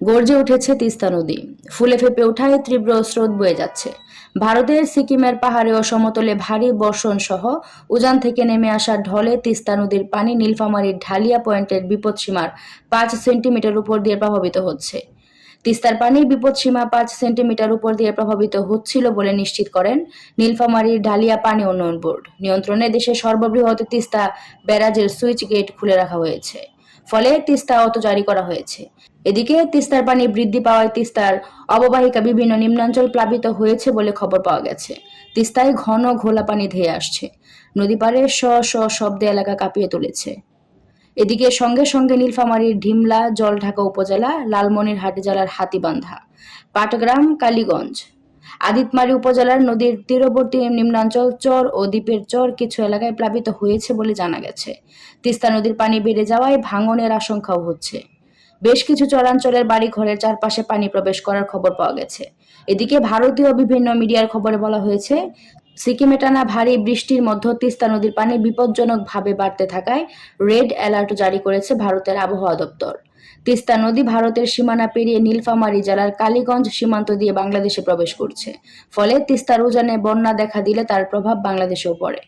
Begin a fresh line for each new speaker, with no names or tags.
গর্জে উঠেছে তিস্তা নদী। ফুলে ফেপে ওঠায় তীব্র স্রোত বয়ে যাচ্ছে। ভারতের সিকিমের পাহাড়ে ও সমতলে ভারী বর্ষণ সহ উজান থেকে নেমে আসা ঢলে তিস্তা নদীর পানি নীলফামারীর ঢালিয়া পয়েন্টের বিপদসীমার পাঁচ সেন্টিমিটার উপর দিয়ে প্রভাবিত হচ্ছে। তিস্তার পানির বিপদসীমা পাঁচ সেন্টিমিটার উপর দিয়ে প্রভাবিত হচ্ছিল বলে নিশ্চিত করেন নীলফামারীর ঢালিয়া পানি উন্নয়ন বোর্ড। নিয়ন্ত্রণে দেশের সর্ববৃহৎ তিস্তা ব্যারাজের সুইচ গেট খুলে রাখা হয়েছে। ফলে তিস্তা অত জারি করা হয়েছে। এদিকে তিস্তার পানি বৃদ্ধি পাওয়ায় তিস্তার অববাহিকা বিভিন্ন নিম্নাঞ্চল প্লাবিত হয়েছে বলে খবর পাওয়া গেছে। তিস্তায় ঘন ঘোলা পানি ধেয়ে আসছে। নদী পাড়ে শ শ শব্দে এলাকা কাঁপিয়ে তুলেছে। এদিকে সঙ্গে সঙ্গে নীলফামারীর ঢিমলা, জলঢাকা উপজেলা, লালমনিরহাট জেলার হাতিবান্ধা, পাটগ্রাম, কালীগঞ্জ আদিতমারি উপজেলার নদীর তীরবর্তী নিম্নাঞ্চল চর ও দ্বীপের চর কিছু এলাকায় প্লাবিত হয়েছে বলে জানা গেছে। তিস্তা নদীর পানি বেড়ে যাওয়ায় ভাঙনের আশঙ্কাও হচ্ছে। বেশ কিছু চরাঞ্চলের বাড়ি ঘরের চারপাশে পানি প্রবেশ করার খবর পাওয়া গেছে। এদিকে ভারতীয় বিভিন্ন মিডিয়ার খবরে বলা হয়েছে, সিকিমে টানা ভারী বৃষ্টির মধ্যে তিস্তা নদীর পানি বিপজ্জনকভাবে বাড়তে থাকায় রেড অ্যালার্ট জারি করেছে ভারতের আবহাওয়া দপ্তর। তিস্তা নদী ভারতের সীমানা পেরিয়ে নীলফামারী জেলার কালীগঞ্জ সীমান্ত দিয়ে বাংলাদেশে প্রবেশ করছে। ফলে তিস্তার উজানে বন্যা দেখা দিলে তার প্রভাব বাংলাদেশেও পড়ে।